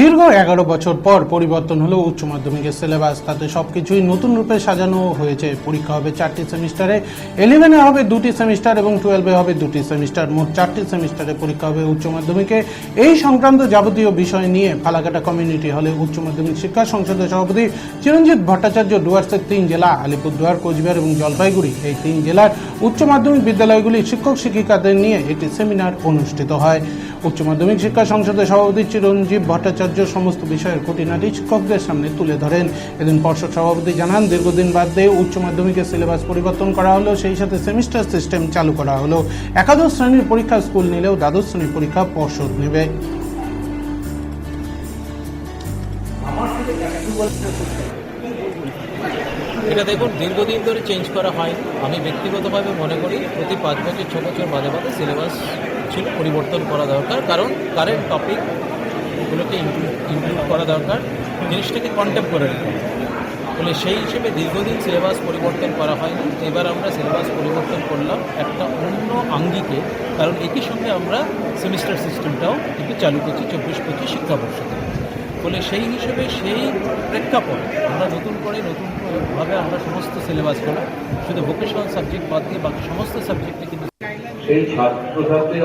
দীর্ঘ এগারো বছর পর পরিবর্তন হলো উচ্চ মাধ্যমিকের সিলেবাস তাতে সবকিছুই নতুন রূপে সাজানো হয়েছে। পরীক্ষা হবে চারটি সেমিস্টারে ইলেভেনে হবে দুটি সেমিস্টার এবং টুয়েলভে হবে দুটি সেমিস্টার। মোট চারটি সেমিস্টারে পরীক্ষা হবে উচ্চ মাধ্যমিকে। এই সংক্রান্ত যাবতীয় বিষয় নিয়ে ফালাকাটা কমিউনিটি হলে উচ্চ মাধ্যমিক শিক্ষা সংসদের সভাপতি চিরঞ্জিত ভট্টাচার্য ডুয়ার্সের তিন জেলা, আলিপুরদুয়ার, কোচবিহার এবং জলপাইগুড়ি। এই তিন জেলার উচ্চ মাধ্যমিক বিদ্যালয়গুলির শিক্ষক শিক্ষিকাদের নিয়ে একটি সেমিনার অনুষ্ঠিত হয়। উচ্চ মাধ্যমিক শিক্ষা সংসদের সভাপতি চিরঞ্জীব ভট্টাচার্য সমস্ত বিষয়ের খুঁটিনাটি শিক্ষকদের সামনে তুলে ধরেন। এদিন পর্ষদ সভাপতি জানান, দীর্ঘদিন বাদ উচ্চ মাধ্যমিকের সিলেবাস পরিবর্তন করা হলো, সেই সাথে সেমিস্টার সিস্টেম চালু করা হলো। একাদশ শ্রেণির পরীক্ষা স্কুল নিলেও দ্বাদশ শ্রেণির পরীক্ষা পর্ষদ নেবে। এটা দেখুন, দীর্ঘদিন ধরে চেঞ্জ করা হয় আমি ব্যক্তিগতভাবে মনে করি প্রতি পাঁচ বছর, ছ বছর বাদে বাদে সিলেবাস ছিল পরিবর্তন করা দরকার। কারণ কারেন্ট টপিক এগুলোকে ইনক্লুড করা দরকার। জিনিসটাকে কন্টেম্প করে। নিতে হবে। ফলে সেই হিসেবে দীর্ঘদিন সিলেবাস পরিবর্তন করা হয়নি। এবার আমরা সিলেবাস পরিবর্তন করলাম একটা অন্য আঙ্গিকে। কারণ একই সঙ্গে আমরা সেমিস্টার সিস্টেমটাও একটু চালু করছি, চব্বিশ, পঁচিশ শিক্ষাবর্ষ থেকে। ফলে সেই হিসেবে সেই প্রেক্ষাপট, আমরা নতুন করে নতুন ভাবে আমরা সমস্ত সিলেবাস সিলেবাসগুলো শুধু ভোকেশনাল সাবজেক্ট বাদ দিয়ে বাকি সমস্ত সাবজেক্টে কিন্তু সেই ছাত্রছাত্রী